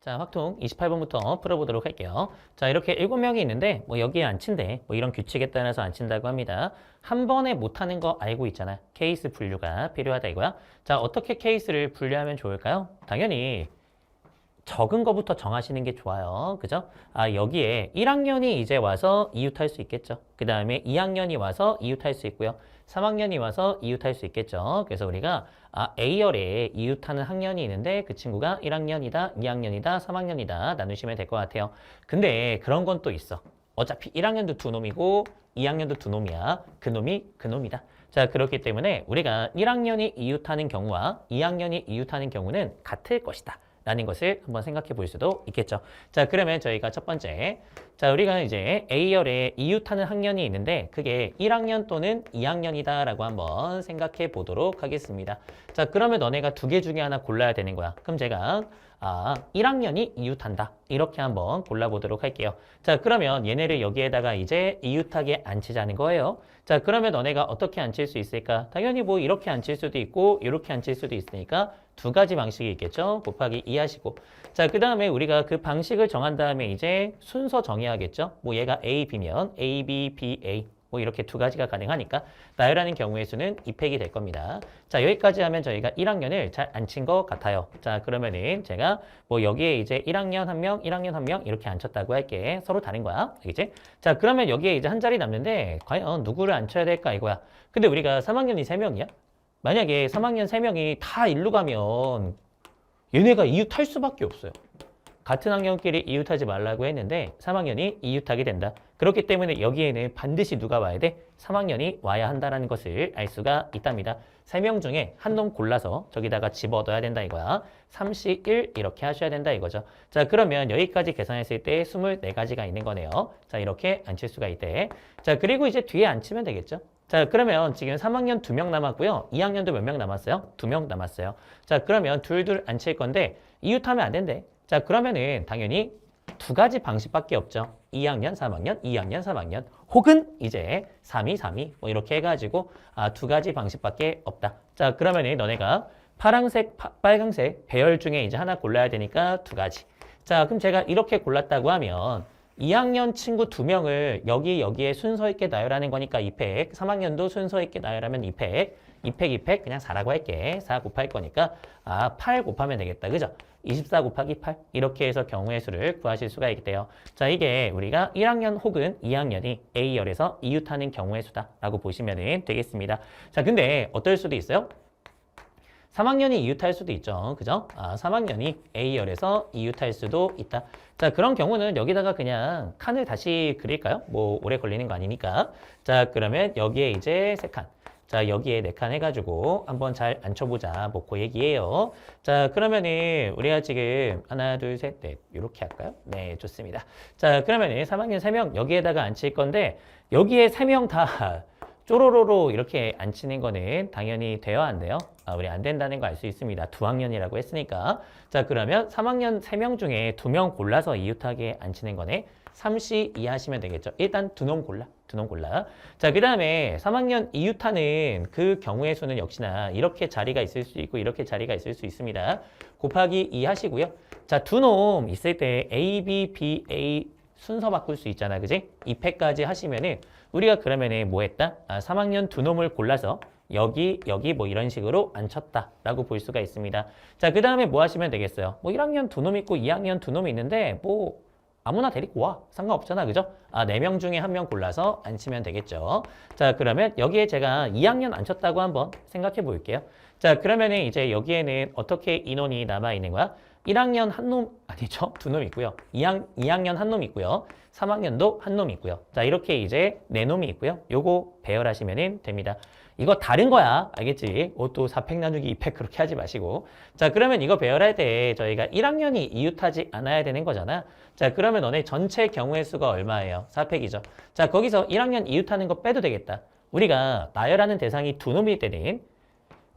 자, 확통 28번부터 풀어보도록 할게요. 자, 이렇게 7명이 있는데, 뭐 여기에 안 친대. 뭐 이런 규칙에 따라서 안 친다고 합니다. 한 번에 못하는 거 알고 있잖아. 케이스 분류가 필요하다 이거야. 자, 어떻게 케이스를 분류하면 좋을까요? 당연히 적은 거부터 정하시는 게 좋아요. 그죠? 아, 여기에 1학년이 이제 와서 이웃할 수 있겠죠. 그 다음에 2학년이 와서 이웃할 수 있고요. 3학년이 와서 이웃할 수 있겠죠. 그래서 우리가 아, A열에 이웃하는 학년이 있는데 그 친구가 1학년이다, 2학년이다, 3학년이다 나누시면 될 것 같아요. 근데 그런 건 또 있어. 어차피 1학년도 두 놈이고 2학년도 두 놈이야. 그 놈이 그 놈이다. 자, 그렇기 때문에 우리가 1학년이 이웃하는 경우와 2학년이 이웃하는 경우는 같을 것이다. 라는 것을 한번 생각해 볼 수도 있겠죠. 자, 그러면 저희가 첫 번째. 자, 우리가 이제 A열에 이웃하는 학년이 있는데 그게 1학년 또는 2학년이다 라고 한번 생각해 보도록 하겠습니다. 자, 그러면 너네가 두 개 중에 하나 골라야 되는 거야. 그럼 제가 아, 1학년이 이웃한다. 이렇게 한번 골라보도록 할게요. 자, 그러면 얘네를 여기에다가 이제 이웃하게 앉히자는 거예요. 자, 그러면 너네가 어떻게 앉힐 수 있을까? 당연히 뭐 이렇게 앉힐 수도 있고 이렇게 앉힐 수도 있으니까 두 가지 방식이 있겠죠. 곱하기 2 하시고. 자, 그 다음에 우리가 그 방식을 정한 다음에 이제 순서 정해야 겠죠. 뭐 얘가 A, B면 A, B, B, A. 뭐 이렇게 두 가지가 가능하니까 나열하는 경우의 수는 2팩이 될 겁니다. 자 여기까지 하면 저희가 1학년을 잘 앉힌 것 같아요. 자 그러면은 제가 뭐 여기에 이제 1학년 한 명, 1학년 한 명 이렇게 앉혔다고 할게. 서로 다른 거야. 알겠지? 자 그러면 여기에 이제 한 자리 남는데 과연 누구를 앉혀야 될까 이거야. 근데 우리가 3학년이 3명이야? 만약에 3학년 3명이 다 일로 가면 얘네가 이웃할 수밖에 없어요. 같은 학년끼리 이웃하지 말라고 했는데 3학년이 이웃하게 된다. 그렇기 때문에 여기에는 반드시 누가 와야 돼? 3학년이 와야 한다는 것을 알 수가 있답니다. 3명 중에 한 놈 골라서 저기다가 집어넣어야 된다 이거야. 31 이렇게 하셔야 된다 이거죠. 자 그러면 여기까지 계산했을 때 24가지가 있는 거네요. 자 이렇게 앉힐 수가 있대. 자 그리고 이제 뒤에 앉히면 되겠죠. 자 그러면 지금 3학년 2명 남았고요. 2학년도 몇 명 남았어요? 2명 남았어요. 자 그러면 둘둘 앉힐 건데 이웃하면 안 된대. 자 그러면은 당연히 두 가지 방식밖에 없죠. 2학년, 3학년, 2학년, 3학년 혹은 이제 3이, 3이 뭐 이렇게 해가지고 아, 두 가지 방식밖에 없다. 자 그러면은 너네가 파랑색, 파- 빨강색 배열 중에 이제 하나 골라야 되니까 두 가지. 자 그럼 제가 이렇게 골랐다고 하면 2학년 친구 두 명을 여기 여기에 순서 있게 나열하는 거니까 2팩 3학년도 순서 있게 나열하면 2팩 2팩 2팩 그냥 4라고 할게. 4 곱할 거니까. 아 8 곱하면 되겠다. 그죠? 24 곱하기 8 이렇게 해서 경우의 수를 구하실 수가 있대요. 자 이게 우리가 1학년 혹은 2학년이 A열에서 이웃하는 경우의 수다 라고 보시면 되겠습니다. 자 근데 어떨 수도 있어요 3학년이 이웃할 수도 있죠. 그죠? 아, 3학년이 A열에서 이웃할 수도 있다. 자, 그런 경우는 여기다가 그냥 칸을 다시 그릴까요? 뭐, 오래 걸리는 거 아니니까. 자, 그러면 여기에 이제 세 칸. 자, 여기에 네 칸 해가지고 한번 잘 앉혀보자. 뭐, 그 얘기예요. 자, 그러면은 우리가 지금 하나, 둘, 셋, 넷. 이렇게 할까요? 네, 좋습니다. 자, 그러면은 3학년 3명 여기에다가 앉힐 건데, 여기에 3명 다 쪼로로로 이렇게 앉히는 거는 당연히 돼야 안 돼요. 아, 우리 안 된다는 거 알 수 있습니다. 두 학년이라고 했으니까. 자, 그러면 3학년 3명 중에 2명 골라서 이웃하게 앉히는 거네. 3시 이해하시면 되겠죠. 일단 두 놈 골라. 두 놈 골라. 자, 그 다음에 3학년 이웃하는 그 경우의 수는 역시나 이렇게 자리가 있을 수 있고 이렇게 자리가 있을 수 있습니다. 곱하기 2 하시고요. 자, 두 놈 있을 때 A, B, B, A 순서 바꿀 수 있잖아. 그지? 2패까지 하시면은 우리가 그러면은 뭐 했다? 아, 3학년 두 놈을 골라서 여기, 여기 뭐 이런 식으로 앉혔다라고 볼 수가 있습니다. 자, 그 다음에 뭐 하시면 되겠어요? 뭐 1학년 두 놈 있고 2학년 두 놈이 있는데 뭐 아무나 데리고 와. 상관없잖아. 그죠? 아, 4명 중에 한 명 골라서 앉히면 되겠죠. 자, 그러면 여기에 제가 2학년 앉혔다고 한번 생각해 볼게요. 자, 그러면은 이제 여기에는 어떻게 인원이 남아 있는 거야? 1학년 한 놈, 아니죠? 두 놈 있고요. 2학, 2학년 한 놈 있고요. 3학년도 한 놈 있고요. 자, 이렇게 이제 네 놈이 있고요. 요거 배열하시면 됩니다. 이거 다른 거야. 알겠지? 어, 또 4팩 나누기 2팩 그렇게 하지 마시고. 자, 그러면 이거 배열할 때 저희가 1학년이 이웃하지 않아야 되는 거잖아. 자, 그러면 너네 전체 경우의 수가 얼마예요? 4팩이죠. 자, 거기서 1학년 이웃하는 거 빼도 되겠다. 우리가 나열하는 대상이 두 놈일 때는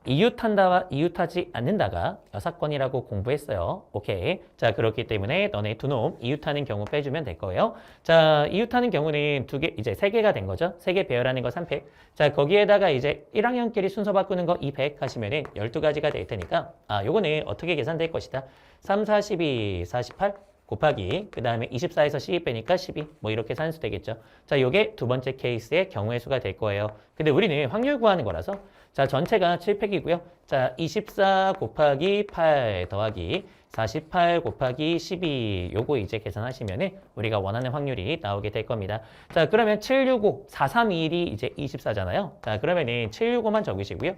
이웃한다와 이웃하지 않는다가 여사건이라고 공부했어요. 오케이. 자, 그렇기 때문에 너네 두 놈 이웃하는 경우 빼주면 될 거예요. 자, 이웃하는 경우는 두 개, 이제 세 개가 된 거죠. 세 개 배열하는 거 3팩. 자, 거기에다가 이제 1학년끼리 순서 바꾸는 거 2팩 하시면은 12가지가 될 테니까, 아, 요거는 어떻게 계산될 것이다. 3, 4, 12, 48 곱하기, 그 다음에 24에서 12 빼니까 12. 뭐 이렇게 산수 되겠죠. 자, 요게 두 번째 케이스의 경우의 수가 될 거예요. 근데 우리는 확률 구하는 거라서 자, 전체가 7팩이고요. 자, 24 곱하기 8 더하기 48 곱하기 12 요거 이제 계산하시면은 우리가 원하는 확률이 나오게 될 겁니다. 자, 그러면 765, 4321이 이제 24잖아요. 자, 그러면 은 765만 적으시고요.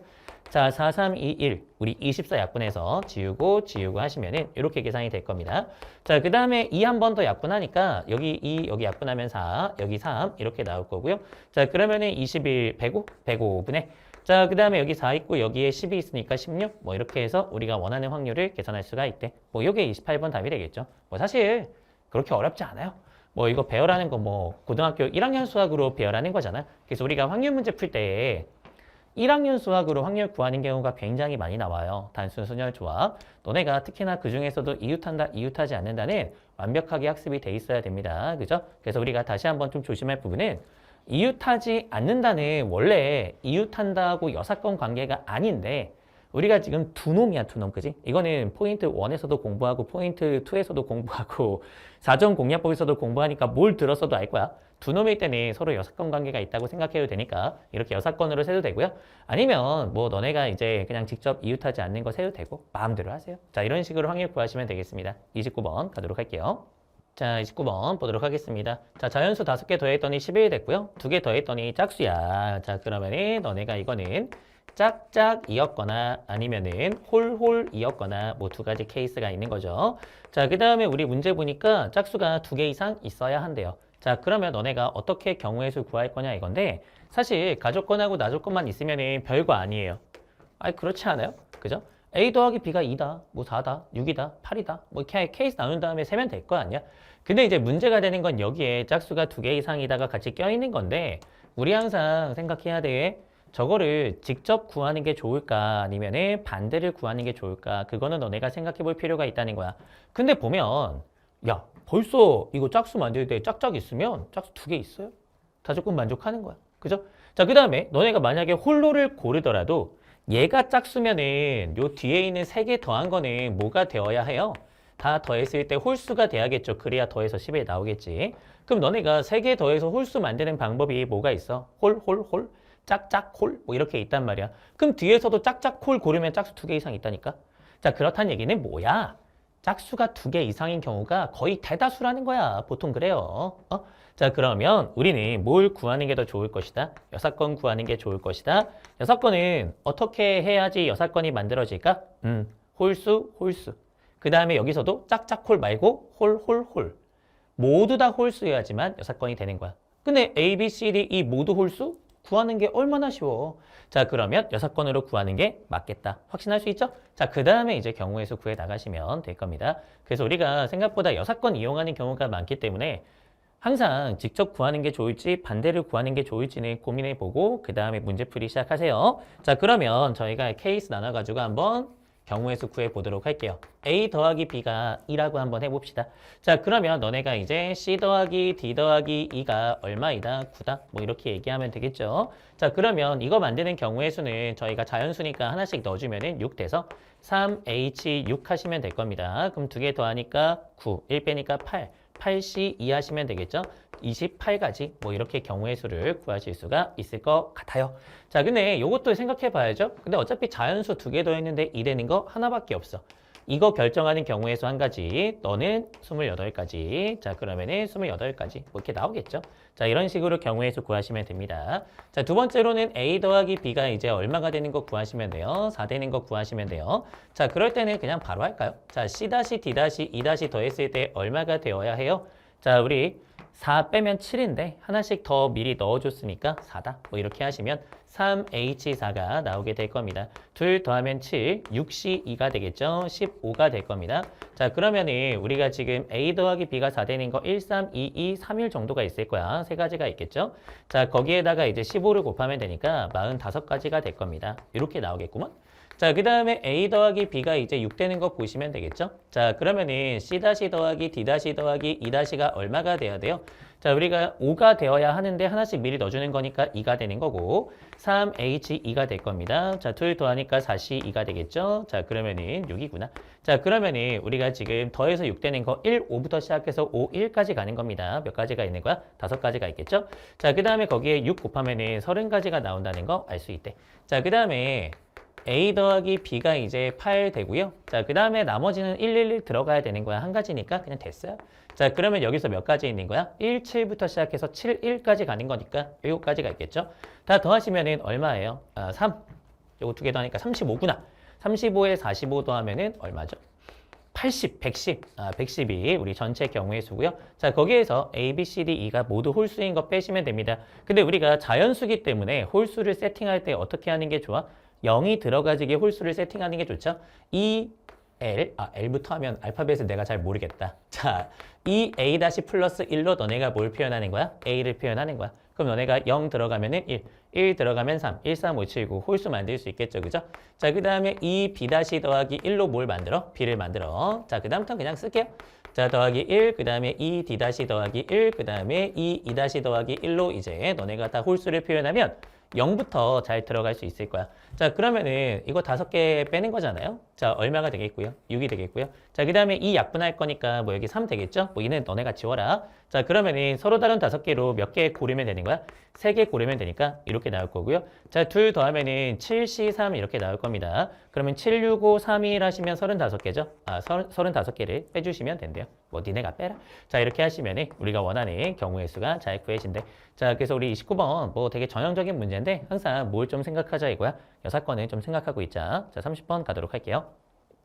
자, 4321 우리 24 약분해서 지우고 지우고 하시면 은 이렇게 계산이 될 겁니다. 자, 그 다음에 2 한 번 더 약분하니까 여기 2, 여기 약분하면 4, 여기 3 이렇게 나올 거고요. 자, 그러면 은 21, 105, 105분의 자, 그 다음에 여기 4 있고 여기에 10이 있으니까 16. 뭐 이렇게 해서 우리가 원하는 확률을 계산할 수가 있대. 뭐 요게 28번 답이 되겠죠. 뭐 사실 그렇게 어렵지 않아요. 뭐 이거 배열하는 거 뭐 고등학교 1학년 수학으로 배열하는 거잖아. 그래서 우리가 확률 문제 풀 때 1학년 수학으로 확률 구하는 경우가 굉장히 많이 나와요. 단순 순열 조합. 너네가 특히나 그 중에서도 이웃한다, 이웃하지 않는다는 완벽하게 학습이 돼 있어야 됩니다. 그죠? 그래서 우리가 다시 한번 좀 조심할 부분은 이웃하지 않는다는 원래 이웃한다고 여사건 관계가 아닌데 우리가 지금 두 놈이야 두 놈, 그지? 이거는 포인트 1에서도 공부하고 포인트 2에서도 공부하고 사전 공략법에서도 공부하니까 뭘 들었어도 알 거야. 두 놈일 때는 서로 여사건 관계가 있다고 생각해도 되니까 이렇게 여사건으로 세도 되고요. 아니면 뭐 너네가 이제 그냥 직접 이웃하지 않는 거 세도 되고 마음대로 하세요. 자 이런 식으로 확률 구하시면 되겠습니다. 29번 가도록 할게요. 자, 29번 보도록 하겠습니다. 자, 자연수 5개 더했더니 11 됐고요. 2개 더했더니 짝수야. 자, 그러면은 너네가 이거는 짝짝이었거나 아니면은 홀홀이었거나 뭐 두 가지 케이스가 있는 거죠. 자, 그 다음에 우리 문제 보니까 짝수가 두 개 이상 있어야 한대요. 자, 그러면 너네가 어떻게 경우의 수 구할 거냐 이건데 사실 가족권하고 나조건만 있으면은 별거 아니에요. 아니, 그렇지 않아요? 그죠? A 더하기 B가 2다, 뭐 4다, 6이다, 8이다, 뭐 이렇게 케이스 나눈 다음에 세면 될 거 아니야? 근데 이제 문제가 되는 건 여기에 짝수가 두 개 이상이다가 같이 껴있는 건데 우리 항상 생각해야 돼. 저거를 직접 구하는 게 좋을까 아니면은 반대를 구하는 게 좋을까 그거는 너네가 생각해 볼 필요가 있다는 거야. 근데 보면 야 벌써 이거 짝수 만들 때 짝짝 있으면 짝수 두 개 있어요. 다 조금 만족하는 거야. 그죠? 자, 그 다음에 너네가 만약에 홀로를 고르더라도 얘가 짝수면은 요 뒤에 있는 세 개 더한 거는 뭐가 되어야 해요? 다 더했을 때 홀수가 돼야겠죠. 그래야 더해서 10이 나오겠지. 그럼 너네가 세 개 더해서 홀수 만드는 방법이 뭐가 있어? 홀, 홀, 홀, 짝짝, 홀, 뭐 이렇게 있단 말이야. 그럼 뒤에서도 짝짝, 홀 고르면 짝수 두 개 이상 있다니까? 자, 그렇다는 얘기는 뭐야? 짝수가 두 개 이상인 경우가 거의 대다수라는 거야. 보통 그래요. 어? 자, 그러면 우리는 뭘 구하는 게 더 좋을 것이다? 여사건 구하는 게 좋을 것이다. 여사건은 어떻게 해야지 여사건이 만들어질까? 음, 홀수, 홀수. 그 다음에 여기서도 짝짝홀 말고 홀, 홀, 홀. 모두 다 홀수여야지만 여사건이 되는 거야. 근데 A, B, C, D 이 모두 홀수? 구하는 게 얼마나 쉬워. 자, 그러면 여사건으로 구하는 게 맞겠다. 확신할 수 있죠? 자, 그 다음에 이제 경우의 수 구해 나가시면 될 겁니다. 그래서 우리가 생각보다 여사건 이용하는 경우가 많기 때문에 항상 직접 구하는 게 좋을지 반대를 구하는 게 좋을지는 고민해 보고 그 다음에 문제풀이 시작하세요. 자, 그러면 저희가 케이스 나눠가지고 한번 경우의 수 구해 보도록 할게요. A 더하기 B가 2라고 한번 해봅시다. 자, 그러면 너네가 이제 C 더하기 D 더하기 2가 얼마이다? 9다? 뭐 이렇게 얘기하면 되겠죠. 자, 그러면 이거 만드는 경우의 수는 저희가 자연수니까 하나씩 넣어주면은 6 돼서 3H6 하시면 될 겁니다. 그럼 두 개 더하니까 9, 1 빼니까 8. 8C 2 하시면 되겠죠? 28가지 뭐 이렇게 경우의 수를 구하실 수가 있을 것 같아요. 자, 근데 이것도 생각해 봐야죠. 근데 어차피 자연수 두 개 더했는데 2 되는 거 하나밖에 없어. 이거 결정하는 경우의 수 한 가지, 너는 28가지. 자, 그러면은 28가지. 뭐 이렇게 나오겠죠? 자, 이런 식으로 경우의 수 구하시면 됩니다. 자, 두 번째로는 A 더하기 B가 이제 얼마가 되는 거 구하시면 돼요. 4 되는 거 구하시면 돼요. 자, 그럴 때는 그냥 바로 할까요? 자, C 다시 D 다시 E 다시 더했을 때 얼마가 되어야 해요? 자, 우리 4 빼면 7인데 하나씩 더 미리 넣어줬으니까 4다. 뭐 이렇게 하시면 3H4가 나오게 될 겁니다. 둘 더하면 7, 6C2가 되겠죠. 15가 될 겁니다. 자 그러면은 우리가 지금 A 더하기 B가 4 되는 거 1, 3, 2, 2, 3일 정도가 있을 거야. 세 가지가 있겠죠. 자 거기에다가 이제 15를 곱하면 되니까 45가지가 될 겁니다. 이렇게 나오겠구먼. 자, 그 다음에 A 더하기 B가 이제 6 되는 거 보시면 되겠죠? 자, 그러면은 C 다시 더하기 D 다시 더하기 E 다시가 얼마가 돼야 돼요? 자, 우리가 5가 되어야 하는데 하나씩 미리 넣어주는 거니까 2가 되는 거고 3H2가 될 겁니다. 자, 둘 더하니까 4C2가 되겠죠? 자, 그러면은 6이구나. 자, 그러면은 우리가 지금 더해서 6 되는 거 1, 5부터 시작해서 5, 1까지 가는 겁니다. 몇 가지가 있는 거야? 다섯 가지가 있겠죠? 자, 그 다음에 거기에 6 곱하면은 30가지가 나온다는 거 알 수 있대. 자, 그 다음에 A 더하기 B가 이제 8 되고요. 자, 그 다음에 나머지는 111 들어가야 되는 거야. 한 가지니까 그냥 됐어요. 자, 그러면 여기서 몇 가지 있는 거야? 1, 7부터 시작해서 7, 1까지 가는 거니까 7가지가 있겠죠? 다 더하시면은 얼마예요? 아, 3. 요거 두 개 더하니까 35구나. 35에 45 더하면은 얼마죠? 80, 110, 아, 110이 우리 전체 경우의 수고요. 자, 거기에서 A, B, C, D, E가 모두 홀수인 거 빼시면 됩니다. 근데 우리가 자연수기 때문에 홀수를 세팅할 때 어떻게 하는 게 좋아? 0이 들어가지게 홀수를 세팅하는 게 좋죠. E, L, 아, L부터 하면 알파벳을 내가 잘 모르겠다. 자, E, A 다시 플러스 1로 너네가 뭘 표현하는 거야? A를 표현하는 거야. 그럼 너네가 0 들어가면 은 1, 1 들어가면 3, 1, 3, 5, 7, 9 홀수 만들 수 있겠죠, 그죠? 자, 그 다음에 E, B 다시 더하기 1로 뭘 만들어? B를 만들어. 자, 그 다음부터 그냥 쓸게요. 자, 더하기 1, 그 다음에 E, D 다시 더하기 1, 그 다음에 E, E 다시 더하기 1로 이제 너네가 다 홀수를 표현하면 0부터 잘 들어갈 수 있을 거야. 자, 그러면은 이거 다섯 개 빼는 거잖아요. 자, 얼마가 되겠고요? 6이 되겠고요. 자, 그 다음에 이 약분할 거니까 뭐 여기 3 되겠죠? 뭐 이는 너네가 지워라. 자, 그러면은 서로 다른 다섯 개로 몇 개 고르면 되는 거야? 세 개 고르면 되니까 이렇게 나올 거고요. 자, 둘 더하면은 7C3 이렇게 나올 겁니다. 그러면 7, 6, 5, 3, 1 하시면 35개죠? 아, 35개를 빼주시면 된대요. 뭐 니네가 빼라. 자, 이렇게 하시면은 우리가 원하는 경우의 수가 잘 구해진대. 자, 그래서 우리 29번 뭐 되게 전형적인 문제인데 항상 뭘 좀 생각하자 이거야. 여사건을 좀 생각하고 있자. 자, 30번 가도록 할게요.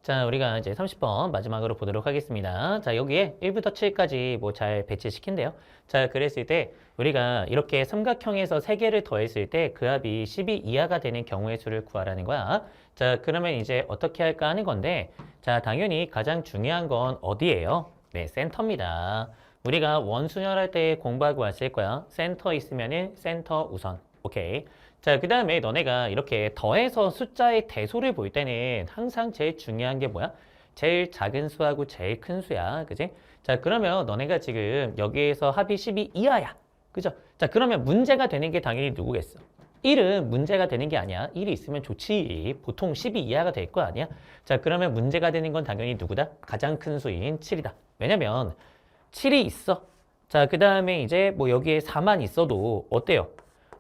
자, 우리가 이제 30번 마지막으로 보도록 하겠습니다. 자, 여기에 1부터 7까지 뭐 잘 배치시킨대요. 자, 그랬을 때 우리가 이렇게 삼각형에서 3개를 더했을 때 그 합이 12 이하가 되는 경우의 수를 구하라는 거야. 자, 그러면 이제 어떻게 할까 하는 건데 자, 당연히 가장 중요한 건 어디예요? 네, 센터입니다. 우리가 원순열 할 때 공부하고 왔을 거야. 센터 있으면은 센터 우선. 오케이. 자, 그 다음에 너네가 이렇게 더해서 숫자의 대소를 볼 때는 항상 제일 중요한 게 뭐야? 제일 작은 수하고 제일 큰 수야. 그지? 자, 그러면 너네가 지금 여기에서 합이 12 이하야. 그죠? 자, 그러면 문제가 되는 게 당연히 누구겠어? 1은 문제가 되는 게 아니야. 1이 있으면 좋지. 보통 12 이하가 될 거 아니야? 자, 그러면 문제가 되는 건 당연히 누구다? 가장 큰 수인 7이다. 왜냐면 7이 있어. 자, 그 다음에 이제 뭐 여기에 4만 있어도 어때요?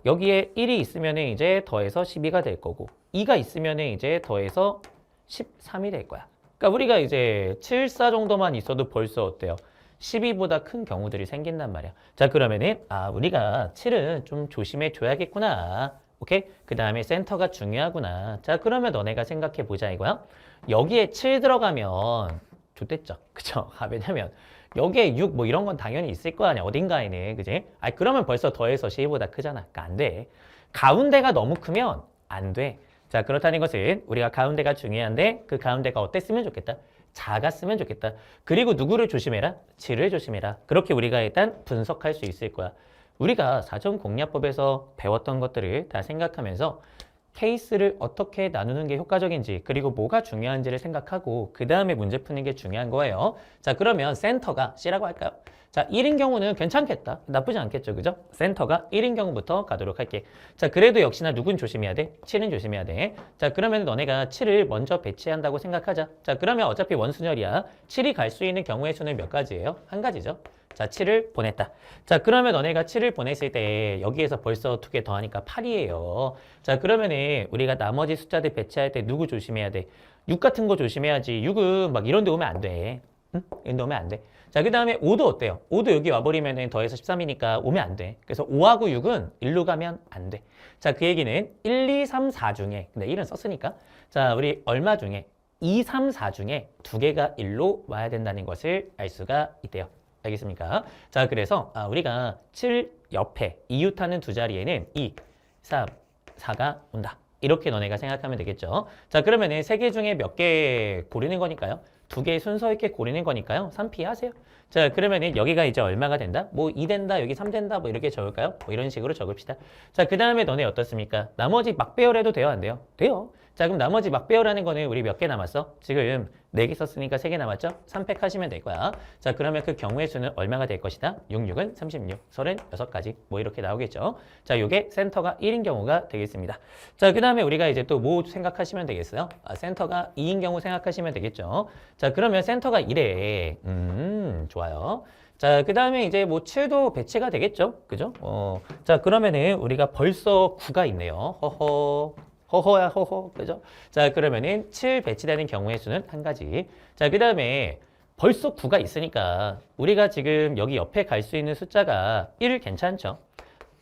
여기에 1이 있으면 이제 더해서 12가 될 거고 2가 있으면 이제 더해서 13이 될 거야. 그러니까 우리가 이제 7, 4 정도만 있어도 벌써 어때요? 12보다 큰 경우들이 생긴단 말이야. 자, 그러면은 아, 우리가 7은 좀 조심해 줘야겠구나. 오케이? 그 다음에 센터가 중요하구나. 자, 그러면 너네가 생각해 보자 이거야. 여기에 7 들어가면 좋댔죠. 그쵸? 아, 왜냐면 여기에 6 뭐 이런 건 당연히 있을 거 아니야. 어딘가에는. 그지? 아, 그러면 벌써 더해서 12보다 크잖아. 그러니까 안 돼. 가운데가 너무 크면 안 돼. 자, 그렇다는 것은 우리가 가운데가 중요한데 그 가운데가 어땠으면 좋겠다? 작았으면 좋겠다. 그리고 누구를 조심해라? 질을 조심해라. 그렇게 우리가 일단 분석할 수 있을 거야. 우리가 사전 공략법에서 배웠던 것들을 다 생각하면서 케이스를 어떻게 나누는 게 효과적인지 그리고 뭐가 중요한지를 생각하고 그 다음에 문제 푸는 게 중요한 거예요. 자 그러면 센터가 C라고 할까요? 자 1인 경우는 괜찮겠다. 나쁘지 않겠죠. 그죠? 센터가 1인 경우부터 가도록 할게. 자 그래도 역시나 누군 조심해야 돼? 7은 조심해야 돼. 자 그러면 너네가 7을 먼저 배치한다고 생각하자. 자 그러면 어차피 원순열이야. 7이 갈 수 있는 경우의 수는 몇 가지예요? 한 가지죠. 자, 7을 보냈다. 자, 그러면 너네가 7을 보냈을 때 여기에서 벌써 두 개 더하니까 8이에요. 자, 그러면은 우리가 나머지 숫자들 배치할 때 누구 조심해야 돼? 6 같은 거 조심해야지. 6은 막 이런 데 오면 안 돼. 응? 이런 데 오면 안 돼. 자, 그 다음에 5도 어때요? 5도 여기 와버리면은 더해서 13이니까 오면 안 돼. 그래서 5하고 6은 1로 가면 안 돼. 자, 그 얘기는 1, 2, 3, 4 중에, 근데 1은 썼으니까. 자, 우리 얼마 중에 2, 3, 4 중에 두 개가 1로 와야 된다는 것을 알 수가 있대요. 알겠습니까? 자, 그래서 아, 우리가 7 옆에 이웃하는 두 자리에는 2, 3, 4가 온다. 이렇게 너네가 생각하면 되겠죠. 자, 그러면은 세 개 중에 몇 개 고르는 거니까요. 두 개의 순서 있게 고르는 거니까요. 3 피 하세요. 자, 그러면은 여기가 이제 얼마가 된다? 뭐 2 된다, 여기 3 된다, 뭐 이렇게 적을까요? 뭐 이런 식으로 적읍시다. 자, 그 다음에 너네 어떻습니까? 나머지 막 배열해도 돼요, 안 돼요? 돼요. 자, 그럼 나머지 막배열하는 거는 우리 몇 개 남았어? 지금 4개 썼으니까 3개 남았죠? 3팩 하시면 될 거야. 자, 그러면 그 경우의 수는 얼마가 될 것이다? 66은 36, 36가지. 뭐 이렇게 나오겠죠? 자, 요게 센터가 1인 경우가 되겠습니다. 자, 그 다음에 우리가 이제 또 뭐 생각하시면 되겠어요? 아, 센터가 2인 경우 생각하시면 되겠죠? 자, 그러면 센터가 1에, 음, 좋아요. 자, 그 다음에 이제 뭐 7도 배치가 되겠죠? 그죠? 어, 자, 그러면은 우리가 벌써 9가 있네요. 허허. 허허야, 허허. 그죠? 자, 그러면은 7 배치되는 경우의 수는 한 가지. 자, 그 다음에 벌써 9가 있으니까 우리가 지금 여기 옆에 갈 수 있는 숫자가 1 괜찮죠?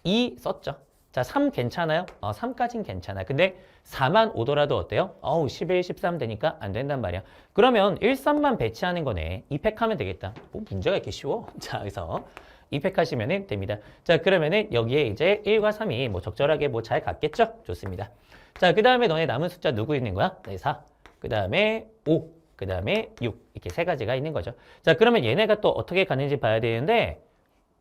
2 썼죠? 자, 3 괜찮아요? 어, 3까진 괜찮아. 근데 4만 오더라도 어때요? 어우, 11, 13 되니까 안 된단 말이야. 그러면 1, 3만 배치하는 거네. 2팩 하면 되겠다. 뭐 문제가 이렇게 쉬워? 자, 그래서 2팩 하시면 됩니다. 자, 그러면은 여기에 이제 1과 3이 뭐 적절하게 뭐 잘 갔겠죠? 좋습니다. 자, 그 다음에 너네 남은 숫자 누구 있는 거야? 네, 4. 그 다음에 5. 그 다음에 6. 이렇게 세 가지가 있는 거죠. 자, 그러면 얘네가 또 어떻게 가는지 봐야 되는데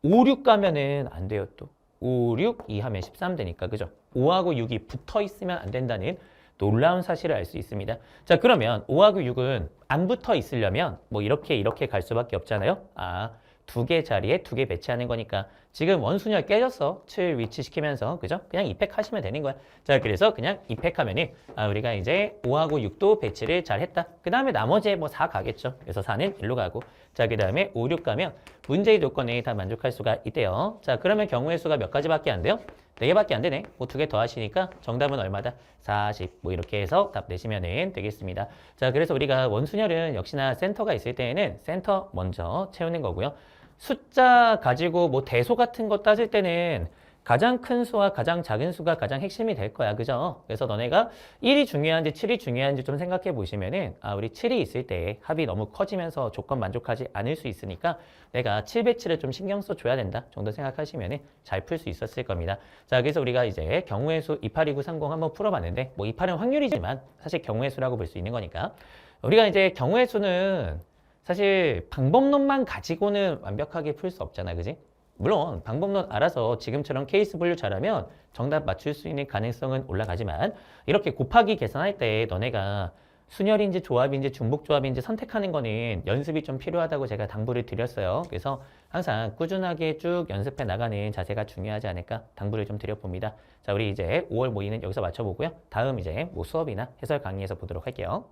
5, 6 가면은 안 돼요, 또. 5, 6, 2 하면 13 되니까, 그죠? 5하고 6이 붙어 있으면 안 된다는 놀라운 사실을 알 수 있습니다. 자, 그러면 5하고 6은 안 붙어 있으려면 뭐 이렇게 이렇게 갈 수밖에 없잖아요. 아, 두 개 자리에 두 개 배치하는 거니까 지금 원순열 깨졌어. 7 위치시키면서, 그죠? 그냥 2팩 하시면 되는 거야. 자, 그래서 그냥 2팩 하면은 아, 우리가 이제 5하고 6도 배치를 잘 했다. 그 다음에 나머지 뭐 4 가겠죠. 그래서 4는 일로 가고. 자, 그 다음에 5, 6 가면 문제의 조건에 다 만족할 수가 있대요. 자, 그러면 경우의 수가 몇 가지밖에 안 돼요? 4개밖에 안 되네. 뭐 두 개 더 하시니까 정답은 얼마다? 40. 뭐 이렇게 해서 답 내시면 되겠습니다. 자, 그래서 우리가 원순열은 역시나 센터가 있을 때에는 센터 먼저 채우는 거고요. 숫자 가지고 뭐 대소 같은 거 따질 때는 가장 큰 수와 가장 작은 수가 가장 핵심이 될 거야. 그죠? 그래서 너네가 1이 중요한지 7이 중요한지 좀 생각해 보시면은 아, 우리 7이 있을 때 합이 너무 커지면서 조건 만족하지 않을 수 있으니까 내가 7 배치를 좀 신경 써 줘야 된다 정도 생각하시면은 잘 풀 수 있었을 겁니다. 자, 그래서 우리가 이제 경우의 수 282,930 한번 풀어 봤는데 뭐 282는 확률이지만 사실 경우의 수라고 볼 수 있는 거니까 우리가 이제 경우의 수는 사실 방법론만 가지고는 완벽하게 풀 수 없잖아, 그지? 물론 방법론 알아서 지금처럼 케이스 분류 잘하면 정답 맞출 수 있는 가능성은 올라가지만 이렇게 곱하기 계산할 때 너네가 순열인지 조합인지 중복조합인지 선택하는 거는 연습이 좀 필요하다고 제가 당부를 드렸어요. 그래서 항상 꾸준하게 쭉 연습해 나가는 자세가 중요하지 않을까 당부를 좀 드려봅니다. 자, 우리 이제 5월 모의는 여기서 마쳐보고요. 다음 이제 뭐 수업이나 해설 강의에서 보도록 할게요.